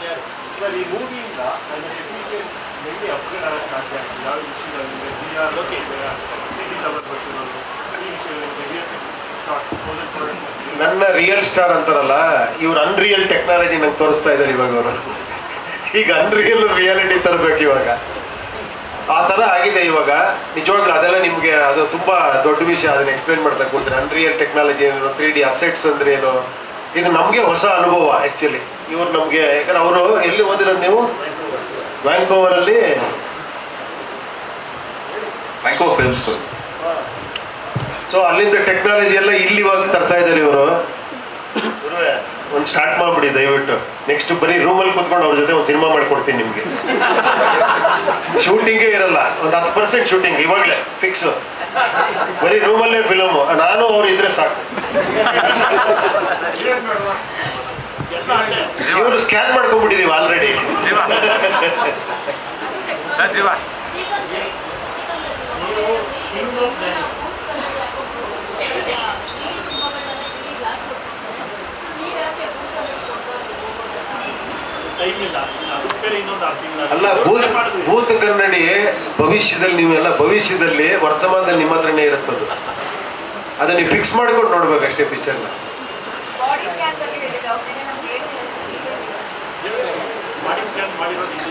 Sir ಈ ಮೂವಿಯಿಂದ ನನ್ನ upgrade ಆಗಕ್ಕೆ ಸಾಧ್ಯ ಆಗ್ತದೆ ಯಾವ ಆರ್ ಬರ್ತಿರೋದು ಈ ರಿಯಲ್ ಸ್ಟಾರ್ ಅಂತಾರಲ್ಲ ಇವ್ರು ಅನ್ರಿಯಲ್ ಟೆಕ್ನಾಲಜಿ ನಂಗೆ ತೋರಿಸ್ತಾ ಇದ್ದಾರೆ ಇವಾಗ ಅವರು. ಈಗ ಅನ್ರಿಯಲ್ ರಿಯಾಲಿಟಿ ತರಬೇಕು ಇವಾಗ. ಆ ಥರ ಆಗಿದೆ ಇವಾಗ. ನಿಜವಾಗ್ಲೂ ಅದೆಲ್ಲ ನಿಮಗೆ ಅದು ತುಂಬ ದೊಡ್ಡ ವಿಷಯ ಅದನ್ನ ಎಕ್ಸ್ಪ್ಲೈನ್ ಮಾಡ್ತಾ ಕೂತ್ರೆ. ಅನ್ರಿಯಲ್ ಟೆಕ್ನಾಲಜಿ ಏನು ತ್ರೀ ಡಿ ಅಸೆಟ್ಸ್ ಅಂದ್ರೆ ಏನು. ಇದು ನಮಗೆ ಹೊಸ ಅನುಭವ ಆ್ಯಕ್ಚುಲಿ ಇವ್ರು ನಮಗೆ ಯಾಕಂದ್ರೆ ಅವರು ಎಲ್ಲಿ ಓದಿರೋದು ನೀವು? ವ್ಯಾಂಕೋವರಲ್ಲಿ ಅಲ್ಲಿ ಫಿಲ್ಮ್ ಸ್ಕೂಲ್ ಸೊ ಅಲ್ಲಿಂದ ಟೆಕ್ನಾಲಜಿ ಎಲ್ಲ ಇಲ್ಲಿ ಇವಾಗ ತರ್ತಾ ಇದ್ದಾರೆ ಇವರು. ಒಂದು ಸ್ಟಾರ್ಟ್ ಮಾಡ್ಬಿಡಿ ದಯವಿಟ್ಟು. ನೆಕ್ಸ್ಟ್ ಬರೀ ರೂಮಲ್ಲಿ ಕುತ್ಕೊಂಡು ಅವ್ರ ಜೊತೆ ಒಂದು ಸಿನಿಮಾ ಮಾಡ್ಕೊಡ್ತೀನಿ ನಿಮಗೆ. ಶೂಟಿಂಗೇ ಇರಲ್ಲ. ಒಂದು ಹತ್ತು ಪರ್ಸೆಂಟ್ ಶೂಟಿಂಗ್ ಇವಾಗಲೇ ಫಿಕ್ಸ್ ಬರೀ ರೂಮಲ್ಲೇ ಫಿಲಮ್ ನಾನು ಅವ್ರು ಇದ್ರೆ ಸಾಕು. ಸ್ಕ್ಯಾನ್ ಮಾಡ್ಕೊಂಡ್ಬಿಟ್ಟಿದೀವಿ ಆಲ್ರೆಡಿ ಅಲ್ಲ ಭೂತ ಭೂತ ಕನ್ನಡಿ ಭವಿಷ್ಯದಲ್ಲಿ ನೀವೆಲ್ಲ ಭವಿಷ್ಯದಲ್ಲಿ ವರ್ತಮಾನದಲ್ಲಿ ನಿಮ್ಮ ಹತ್ರನೇ ಇರುತ್ತದು. ಅದನ್ನ ನೀವು ಫಿಕ್ಸ್ ಮಾಡ್ಕೊಂಡು ನೋಡ್ಬೇಕು ಅಷ್ಟೇ ಪಿಕ್ಚರ್ನ coronavirus